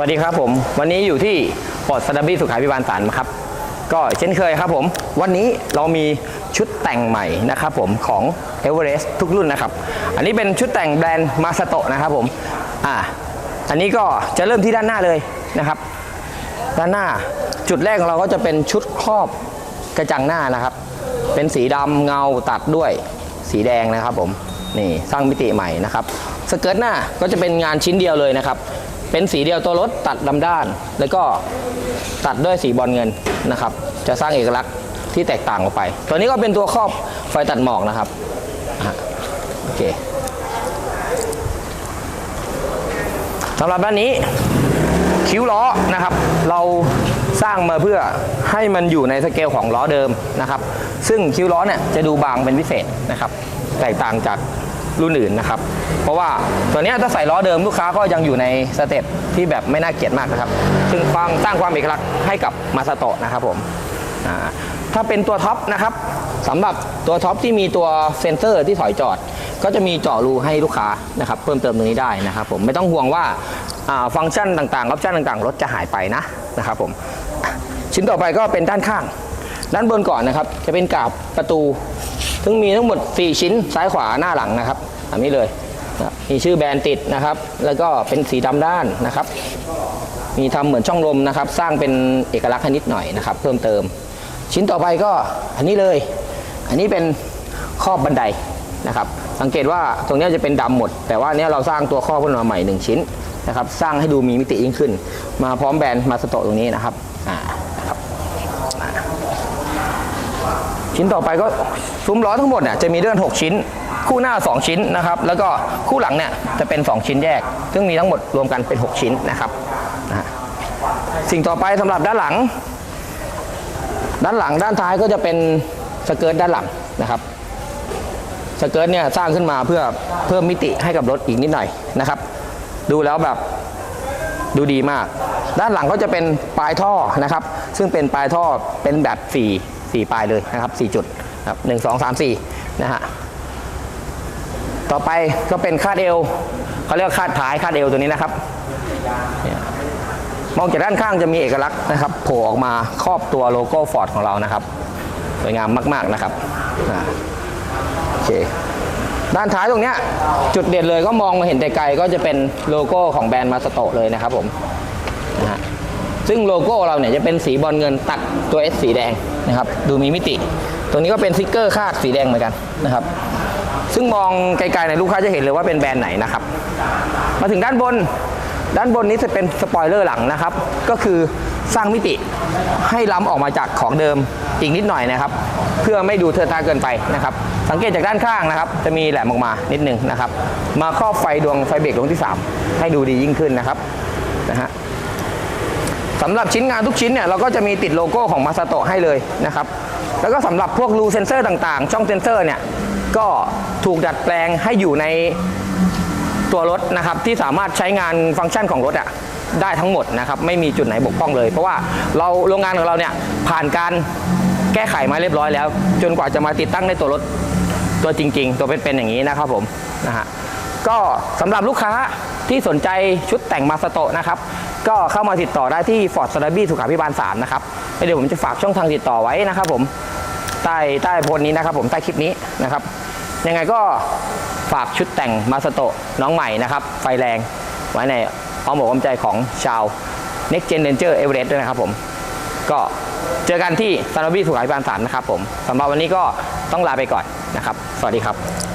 สวัสดีครับผม วันนี้อยู่ที่ปอดสนามบินสุขาพิบาลสารครับ ก็เช่นเคยครับผม วันนี้เรามีชุดแต่งใหม่นะครับผมของ e v e r e s t ทุกรุ่นนะครับ อันนี้เป็นชุดแต่งแบรนด์มาสโตนะครับผมอ่าอันนี้ก็จะเริ่มที่ด้านหน้าเลยนะครับ ด้านหน้าจุดแรกของเราก็จะเป็นชุดครอบกระจังหน้านะครับ เป็นสีดำเงาตัดด้วยสีแดงนะครับผมนี่สร้างมิติใหม่นะครับสเกิร์ตหน้าก็จะเป็นงานชิ้นเดียวเลยนะครับ เป็นสีเดียวตัวรถตัดลำด้าน แล้วก็ตัดด้วยสีบอลเงินนะครับ จะสร้างเอกลักษณ์ที่แตกต่างออกไป ตัวนี้ก็เป็นตัวครอบไฟตัดหมอกนะครับโอเคสำหรับด้านนี้คิ้วล้อนะครับ เราสร้างมาเพื่อให้มันอยู่ในสเกลของล้อเดิมนะครับ ซึ่งคิ้วล้อเนี่ยจะดูบางเป็นพิเศษนะครับ แตกต่างจาก รุ่นอื่นนะครับ เพราะว่าตัวเนี้ยถ้าใส่ล้อเดิมลูกค้าก็ยังอยู่ในสเต็ปที่แบบไม่น่าเกลียดมากนะครับ ซึ่งความสร้างความเอกลักษณ์ให้กับมาสโตะนะครับผมถ้าเป็นตัวท็อปนะครับสำหรับตัวท็อปที่มีตัวเซนเซอร์ที่ถอยจอด ก็จะมีเจาะรูให้ลูกค้านะครับเพิ่มเติมตรงนี้ได้นะครับผมไม่ต้องห่วงว่าอ่าฟังก์ชันต่างๆออปชันต่างๆรถจะหายไปนะนะครับผมชิ้นต่อไปก็เป็นด้านข้าง ด้านบนก่อนนะครับ จะเป็นกาบประตู ซึ่งมีทั้งหมด 4 ชิ้นซ้ายขวาหน้าหลังนะครับอันนี้เลยนะมีชื่อแบรนด์ติดนะครับ แล้วก็เป็นสีดำด้านนะครับ มีทำเหมือนช่องลมนะครับ สร้างเป็นเอกลักษณ์ให้นิดหน่อยนะครับ เพิ่มเติม ชิ้นต่อไปก็อันนี้เลย อันนี้เป็นครอบบันไดนะครับ สังเกตว่าตรงนี้จะเป็นดำหมด แต่ว่าเนี้ยเราสร้างตัวครอบขึ้นมาใหม่หนึ่งชิ้นนะครับ สร้างให้ดูมีมิติยิ่งขึ้น มาพร้อมแบรนด์มาสโตตรงนี้นะครับอ่านะครับอ่า ชิ้นต่อไปก็ซุ้มล้อทั้งหมดเนี่ยจะมีด้วยกัน6ชิ้น คู่หน้า 2 ชิ้นนะครับแล้วก็คู่หลังเนี่ยจะเป็น 2 ชิ้นแยก ซึ่งมีทั้งหมดรวมกันเป็น 6 ชิ้นนะครับนะสิ่งต่อไปสำหรับด้านหลัง ด้านหลังด้านท้ายก็จะเป็นสเกิร์ตด้านหลังนะครับสเกิร์ตเนี่ยสร้างขึ้นมาเพื่อเพิ่มมิติให้กับรถอีกนิดหน่อยนะครับ ดูแล้วแบบดูดีมาก ด้านหลังก็จะเป็นปลายท่อนะครับ ซึ่งเป็นปลายท่อเป็นแบบ4 4ปลายเลยนะครับ4จุดครับหนึ่งสองสามสี่นะฮะต่อไปก็เป็นคาดเอวเขาเรียกคาดท้ายคาดเอวตัวนี้นะครับมองจากด้านข้างจะมีเอกลักษณ์นะครับโผล่ออกมาครอบตัวโลโก้ฟอร์ดของเรานะครับสวยงามมาก ๆนะครับโอเคด้านท้ายตรงนี้จุดเด่นเลยก็มองมาเห็นไกลๆก็จะเป็นโลโก้ของแบรนด์มาสโตเลยนะครับผมนะฮะ ซึ่งโลโก้เราเนี่ยจะเป็นสีบอลเงินตัดตัว S สีแดงนะครับ ดูมีมิติ ตรงนี้ก็เป็นสติกเกอร์คาดสีแดงเหมือนกันนะครับ ซึ่งมองไกลๆในยลูกค้าจะเห็นเลยว่าเป็นแบรนด์ไหนนะครับ มาถึงด้านบน ด้านบนนี้จะเป็นสปอยเลอร์หลังนะครับ ก็คือสร้างมิติให้ล้ำออกมาจากของเดิมอีกนิดหน่อยนะครับ เพื่อไม่ดูเทอะทาเกินไปนะครับ สังเกตจากด้านข้างนะครับ จะมีแหลมออกมานิดนึงนะครับ มาครอบไฟดวงไฟเบรกดวงที่ 3 ให้ดูดียิ่งขึ้นนะครับนะฮะ สำหรับชิ้นงานทุกชิ้นเนี่ยเราก็จะมีติดโลโก้ของมาซาโตให้เลยนะครับ แล้วก็สำหรับพวกรูเซนเซอร์ต่างๆ ช่องเซนเซอร์เนี่ยก็ถูกดัดแปลงให้อยู่ในตัวรถนะครับที่สามารถใช้งานฟังก์ชันของรถอะได้ทั้งหมดนะครับไม่มีจุดไหนบกพร่องเลย เพราะว่าเราโรงงานของเราเนี่ยผ่านการแก้ไขมาเรียบร้อยแล้ว จนกว่าจะมาติดตั้งในตัวรถตัวจริง ๆ ตัวเป็นๆอย่างนี้นะครับผมนะฮะก็สำหรับลูกค้าที่สนใจชุดแต่งมาสโตนะครับ ก็เข้ามาติดต่อได้ที่ Ford s t r a b y สุขาพิบาล3นะครับเดี๋ยวผมจะฝากช่องทางติดต่อไว้นะครับ ผมใต้ใต้โพสต์นี้นะครับ ผมใต้คลิปนี้นะครับ ยังไงก็ฝากชุดแต่งมาสโตะน้องใหม่นะครับ ไฟแรงไว้ในอ้อมอกอ้อมใจของชาว Next Gen Ranger Everest ด้วยนะครับผมก็เจอกันที่ซานอบี้สุขาพิบาลสารนะครับผมสำหรับวันนี้ก็ต้องลาไปก่อนนะครับ สวัสดีครับ